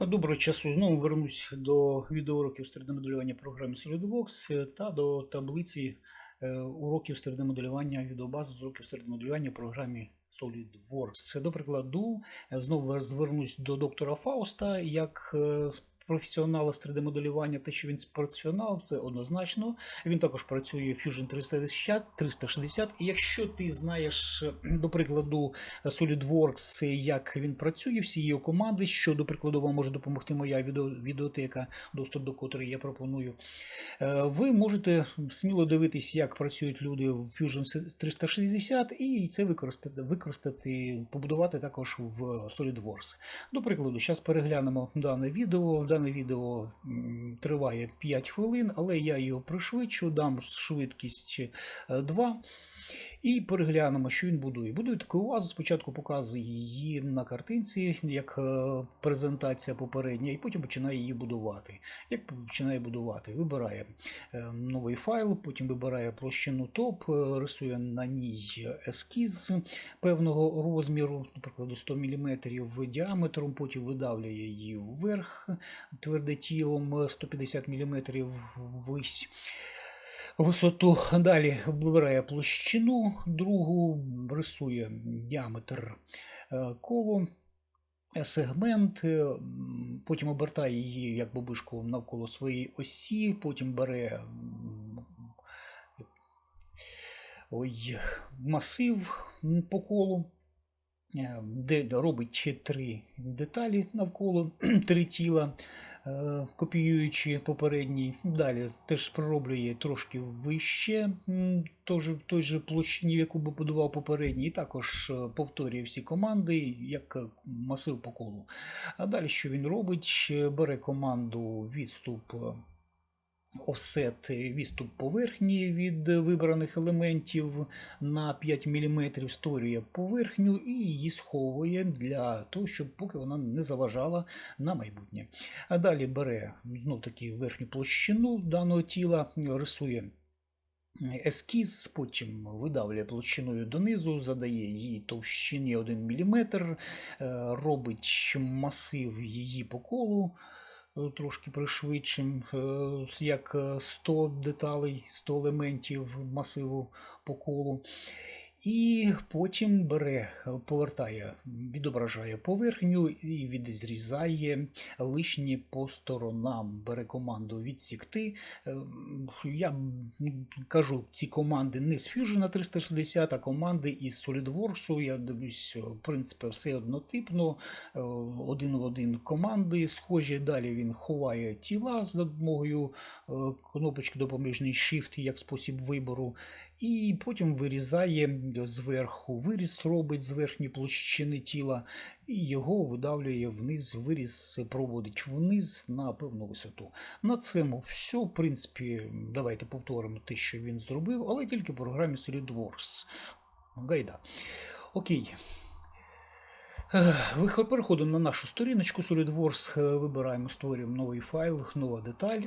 Доброго часу. Знову вернусь до відеоуроків з 3D-моделювання програми SolidWorks е, та до таблиці е, уроків з 3D-моделювання відеобази з уроків з 3D-моделювання програмі SolidWorks. До прикладу. е, Знову звернусь до доктора Фауста як професіонала з 3D-моделювання. Те, що він професіонал, це однозначно. Він також працює в Fusion 360, 360. І якщо ти знаєш, до прикладу, SolidWorks, як він працює, всі його команди, що, до прикладу, вам може допомогти моя відео, відеотека, доступ до котрої я пропоную. Е, Ви можете сміло дивитись, як працюють люди в Fusion 360, і це використати, використати побудувати також в SolidWorks. До прикладу, зараз переглянемо дане відео. Дане відео триває 5 хвилин, але я його пришвидшу, дам швидкість е, 2. І переглянемо, що він будує. Будує таку вазу, спочатку показує її на картинці, як е, презентація попередня, і потім починає її будувати. Як починає будувати? Вибирає е, новий файл, потім вибирає площину топ, е, рисує на ній ескіз певного розміру, наприклад, 100 мм діаметром, потім видавлює її вверх тверде тілом 150 мм ввись висоту. Далі вибирає площину, другу рисує діаметр е, колу, е, сегмент, е, потім обертає її як бабишку навколо своєї осі, потім бере ой, масив по колу. Де робить три деталі навколо три тіла, копіюючи попередній. Далі теж пророблює трошки вище м, в той же площині, яку будував попередній, і також е, повторює всі команди як е, масив по колу. А далі що він робить? Е, Бере команду відступ. Е, Офсет е, відступ поверхні від е, вибраних елементів на 5 мм, створює поверхню і її сховує для того, щоб поки вона не заважала на майбутнє. А далі бере знов таки верхню площину даного тіла, рисує ескіз, потім видавлює площиною донизу, задає їй товщині 1 мм, робить масив її по колу. Е, Трошки пришвидшим, е, як е, 100 деталей, 100 елементів масиву по колу. І потім бере, повертає, відображає поверхню і відрізає лишні по сторонам. Бере команду відсікти. Е, Я кажу ці команди не з Fusion 360, а команди із SolidWorks. Я дивлюсь, в принципі, все однотипно. Е, Один в один команди схожі. Далі він ховає тіла за допомогою е, кнопочки допоміжний Shift як спосіб вибору. І потім вирізає зверху, виріз робить з верхньої площини тіла, і його видавлює вниз, виріз проводить вниз на певну висоту. На цьому все, в принципі, давайте повторимо те, що він зробив, але тільки в програмі SolidWorks. Гайда. Окей. Ех, Переходимо на нашу сторіночку SolidWorks, е, вибираємо, створюємо новий файл, нова деталь.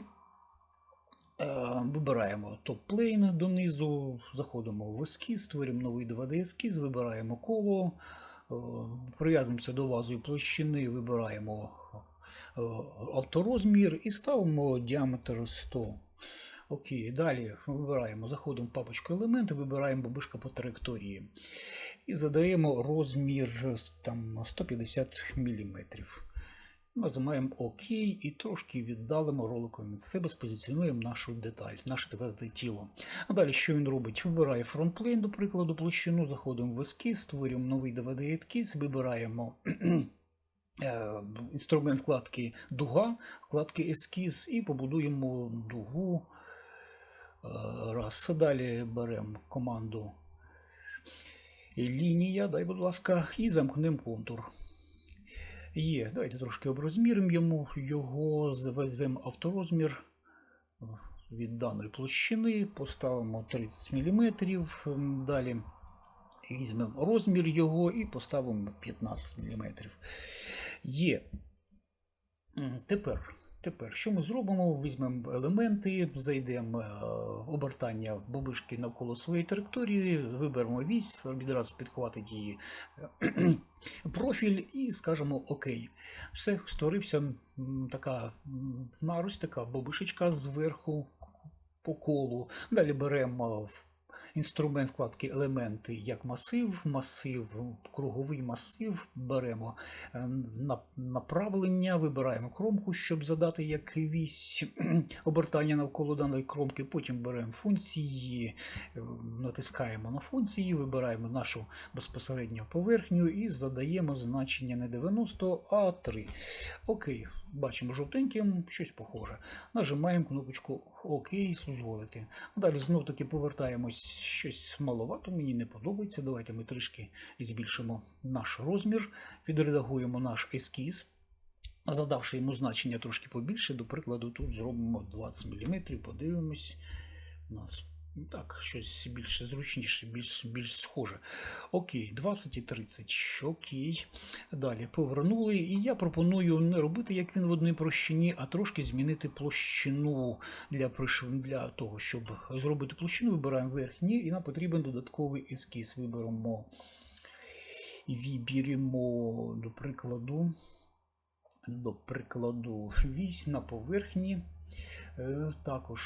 Е, Вибираємо топ-плейн донизу, заходимо в ескіз, створюємо новий 2D-ескіз, вибираємо коло, е, прив'язуємося до вазової площини, вибираємо е, авторозмір і ставимо діаметр 100. Окей, далі вибираємо, заходимо в папочку елементи, вибираємо бабушка по траєкторії і задаємо розмір там 150 мм. Нажимаємо ОК і трошки віддалимо роликом від себе, спозиціонуємо нашу деталь, наше тверде тіло. А далі що він робить? Вибирає фронтплейн, до прикладу, площину, заходимо в ескіз, створюємо новий 2D-ескіз, вибираємо е, інструмент вкладки дуга, вкладки ескіз і побудуємо дугу. Е, Раз. Далі беремо команду лінія, дай, будь ласка, і замкнемо контур. Є, давайте трошки оброзміримо йому його, візьмемо авторозмір е, від даної площини, поставимо 30 мм. Далі візьмемо розмір його і поставимо 15 мм. Є. Тепер Тепер, що ми зробимо? Візьмемо елементи, зайдемо е, обертання бобишки навколо своєї території, виберемо вісь, відразу підхватить її е, профіль і скажемо ОК. Все, створився така м, нарость, така бобишечка зверху по колу. Далі беремо в інструмент вкладки елементи як масив, масив, круговий масив, беремо е, направлення, вибираємо кромку, щоб задати як вісь обертання навколо даної кромки. Потім беремо функції, е, натискаємо на функції, вибираємо нашу безпосередню поверхню і задаємо значення не 90, а 3. Окей, бачимо жовтеньким, щось похоже. Нажимаємо кнопочку ОК, дозволити. Далі знов таки повертаємось, щось маловато, мені не подобається. Давайте ми трішки збільшимо наш розмір, відредагуємо наш ескіз. Задавши йому значення трошки побільше, до прикладу, тут зробимо 20 мм, подивимось. У нас так, щось більш зручніше, більш, більш схоже. Окей, 20 і 30. Окей. Далі повернули. І я пропоную не робити, як він в одній площині, а трошки змінити площину для, для того, щоб зробити площину. Вибираємо верхній, і нам потрібен додатковий ескіз. Виберемо. Виберемо, до прикладу, до прикладу, вісь на поверхні. Е, також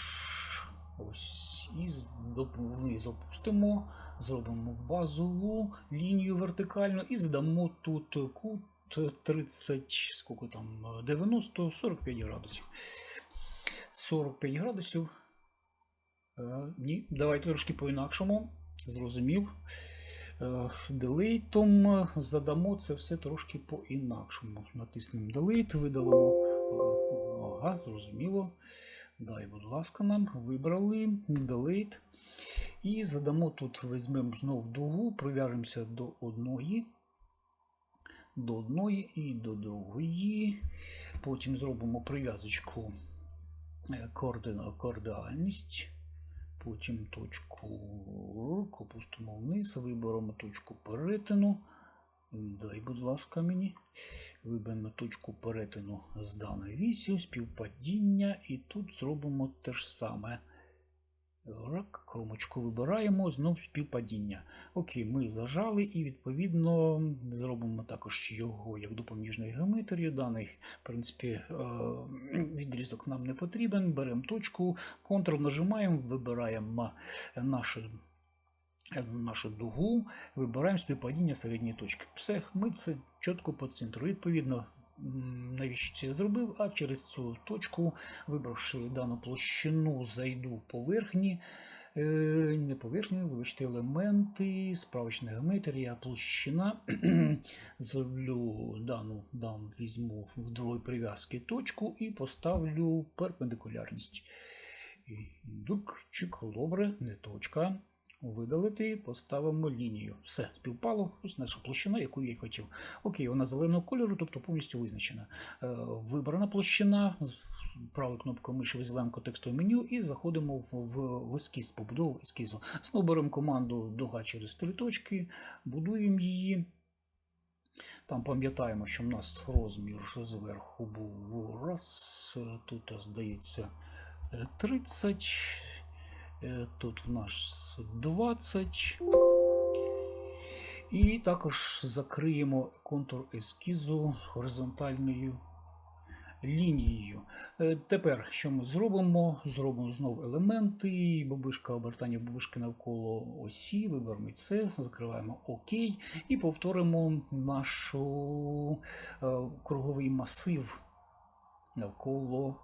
ось і вниз опустимо, зробимо базову лінію вертикальну і задамо тут кут 30, скільки там, 90, 45 градусів. 45 градусів. Е, ні, давайте трошки по-інакшому. Зрозумів. Е, Делейтом задамо це все трошки по-інакшому. Натиснемо Delete, видалимо. Ага, зрозуміло. Дай, будь ласка, нам вибрали Delete. І задамо тут, візьмемо знову дугу, прив'яжемося до одної, до одної і до другої. Потім зробимо прив'язочку е, координальність. Потім точку опустимо вниз, виберемо точку перетину. Дай, будь ласка, мені. Виберемо точку перетину з даної вісі, співпадіння, і тут зробимо те ж саме. Рак, кромочку вибираємо, знов співпадіння. Окей, ми зажали і відповідно зробимо також його як допоміжної геометрії. Даний, в принципі, е, відрізок нам не потрібен. Беремо точку, Ctrl нажимаємо, вибираємо нашу, нашу дугу, вибираємо співпадіння середньої точки. Все, ми це чітко по центру. Відповідно, навіщо це зробив? А через цю точку, вибравши дану площину, зайду поверхні. Е, Не поверхні, вибачте, елементи, справочна геометрія, площина. Зроблю дану, дам, візьму в другої прив'язки точку і поставлю перпендикулярність. Дук, чик, добре, не точка. Видалити, поставимо лінію. Все, співпало. Ось наша площина, яку я й хотів. Окей, вона зеленого кольору, тобто повністю визначена. Е, Вибрана площина. Правою кнопкою миші визиваємо контекстове меню і заходимо в, ескіз, побудову ескізу. Знову беремо команду дуга через три точки, будуємо її. Там пам'ятаємо, що в нас розмір зверху був раз, тут, здається, е, 30, е, тут у нас 20. І також закриємо контур ескізу горизонтальною лінією. Е, Тепер що ми зробимо? Зробимо знову елементи, бабушка обертання бабушки навколо осі, виберемо це, закриваємо ОК і повторимо наш круговий масив навколо.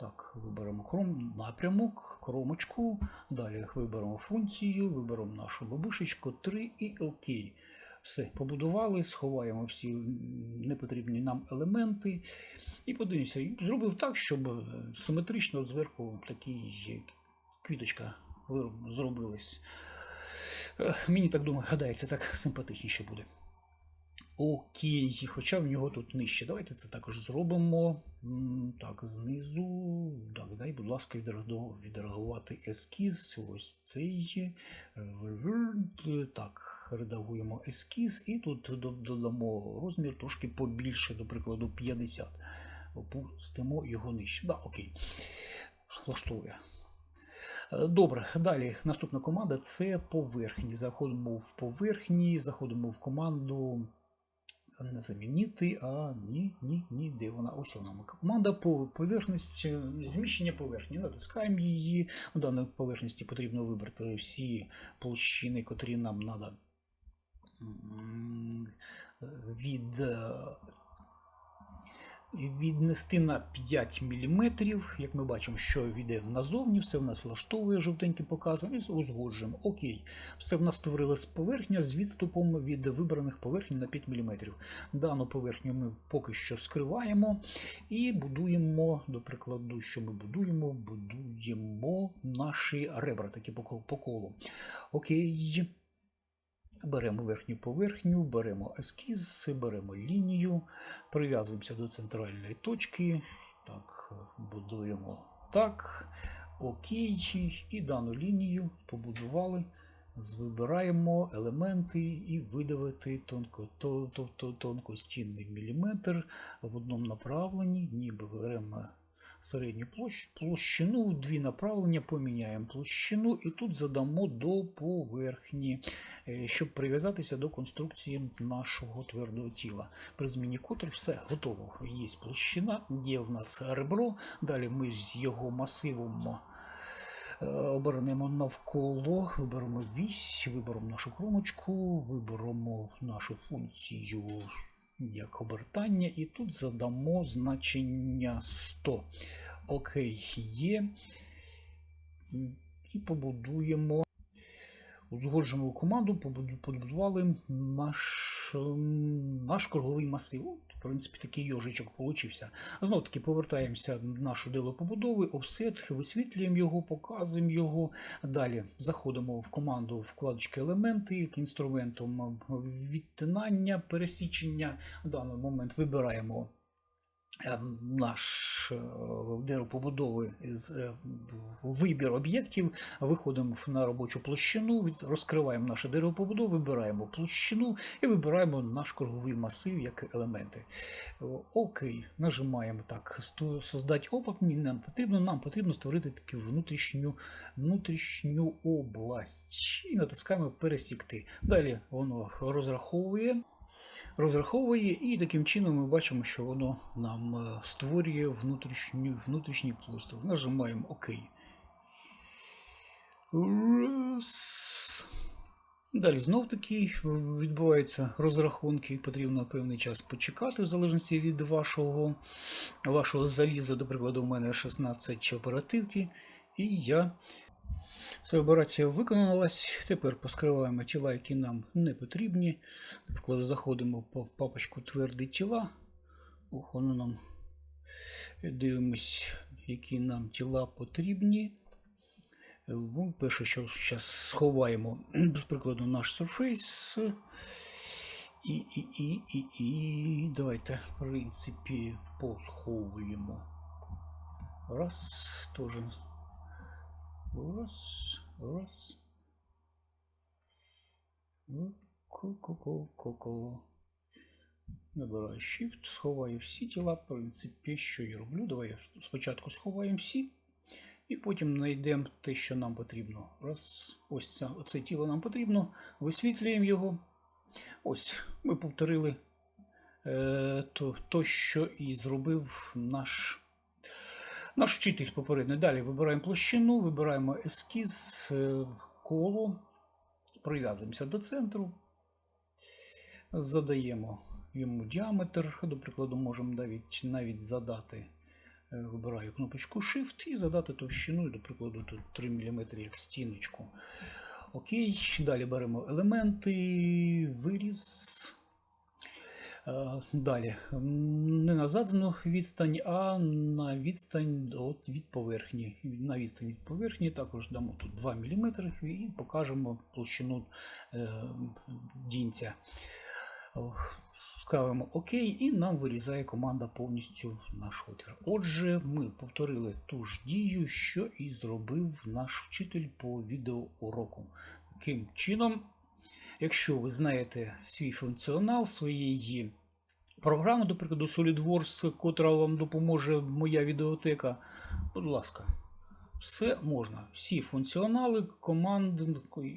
Так, виберемо кром, напрямок, кромочку. Далі виберемо функцію, виберемо нашу бабушечку 3 і ОК. Все, побудували, сховаємо всі непотрібні нам елементи. І подивимося, зробив так, щоб е, симетрично зверху такий квіточка зробилась. Е, Мені так думаю, гадається, так симпатичніше буде. Окей, хоча в нього тут нижче. Давайте це також зробимо. Так, знизу. Так, дай, будь ласка, відреагу- відреагувати ескіз. Ось цей. Так, редагуємо ескіз і тут додамо розмір трошки побільше, до прикладу, 50. опустимо його нижче. Да, окей. Влаштовує. Добре, далі наступна команда це поверхні. Заходимо в поверхні, заходимо в команду не замінити, а ні, ні, ні, де вона? Ось вона. Команда по поверхність, е, зміщення поверхні. Натискаємо її. У даної поверхності потрібно вибрати всі площини, котрі нам треба від е, віднести на 5 мм. Як ми бачимо, що йде назовні, все в нас влаштовує жовтеньким показом і узгоджуємо. Окей, все в нас створилась поверхня з відступом від вибраних поверхень на 5 мм. Дану поверхню ми поки що скриваємо і будуємо, до прикладу, що ми будуємо, будуємо наші ребра, такі по колу. Окей. Беремо верхню поверхню, беремо ескіз, беремо лінію, прив'язуємося до центральної точки. Так, будуємо так. Окей. І дану лінію побудували. Вибираємо елементи і видавити тонко, то, то, то, тонкостінний міліметр в одному направленні, ніби беремо середню площ, площину, дві направлення, поміняємо площину і тут задамо до поверхні, щоб прив'язатися до конструкції нашого твердого тіла. При зміні котрі все готово. Є площина, є в нас ребро. Далі ми з його масивом. е, Обернемо навколо, виберемо вісь, виберемо нашу кромочку, виберемо нашу функцію як обертання, і тут задамо значення 100. Окей, є. І побудуємо. Узгоджену команду побудували наш, ем, наш круговий масив. Принципі, такий йожичок получився. Знов таки повертаємося в нашу дело побудови, офсет, висвітлюємо його, показуємо його. Далі заходимо в команду вкладочки елементи, інструментом відтинання, пересічення. В даний момент вибираємо наш е, побудови е, вибір об'єктів, виходимо на робочу площину, розкриваємо наше дерево побудови, вибираємо площину і вибираємо наш круговий масив як елементи. Окей, нажимаємо так, создати опак, ні, нам потрібно, нам потрібно створити таку внутрішню, внутрішню область. І натискаємо пересікти. Далі воно розраховує розраховує, і таким чином ми бачимо, що воно нам е, створює внутрішню, внутрішній простір. Нажимаємо ОК. Раз. Далі знов таки відбуваються розрахунки, потрібно певний час почекати, в залежності від вашого, вашого заліза. До прикладу, у мене 16 оперативки, і я Ця операція виконалась. Тепер поскриваємо тіла, які нам не потрібні. Наприклад, заходимо по папочку тверді тіла. Ох, воно нам дивимось, які нам тіла потрібні. Ну, Перше, що зараз сховаємо, з прикладу, наш Surface. І, і, і, і, і давайте, в принципі, посховуємо. Раз, теж Раз, раз. Ку-ку-ку-ку-ку. Набираю Shift, сховаю всі тіла. В принципі, що я роблю. Давай спочатку сховаємо всі. І потім знайдемо те, що нам потрібно. Раз, ось це, оце тіло нам потрібно. Висвітлюємо його. Ось, ми повторили е, то, то, що і зробив наш. Наш вчитель попередньо. Далі вибираємо площину, вибираємо ескіз, е, коло, прив'язуємося до центру, задаємо йому діаметр. До прикладу, можемо навіть, навіть задати, е, вибираю кнопочку Shift і задати товщину, до прикладу, тут 3 мм як стіночку. Окей, далі беремо елементи, виріз. Е, Далі, не на задану відстань, а на відстань от від поверхні. На відстань від поверхні також дамо тут 2 мм і покажемо площину е, дінця. Ставимо ОК і нам вирізає команда повністю наш отвір. Отже, ми повторили ту ж дію, що і зробив наш вчитель по відеоуроку. Таким чином, якщо ви знаєте свій функціонал своєї програми, до прикладу, SolidWorks, котра вам допоможе моя відеотека. Будь ласка, все можна. Всі функціонали, команд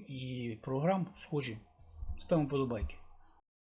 і програм схожі. Ставимо подобайки.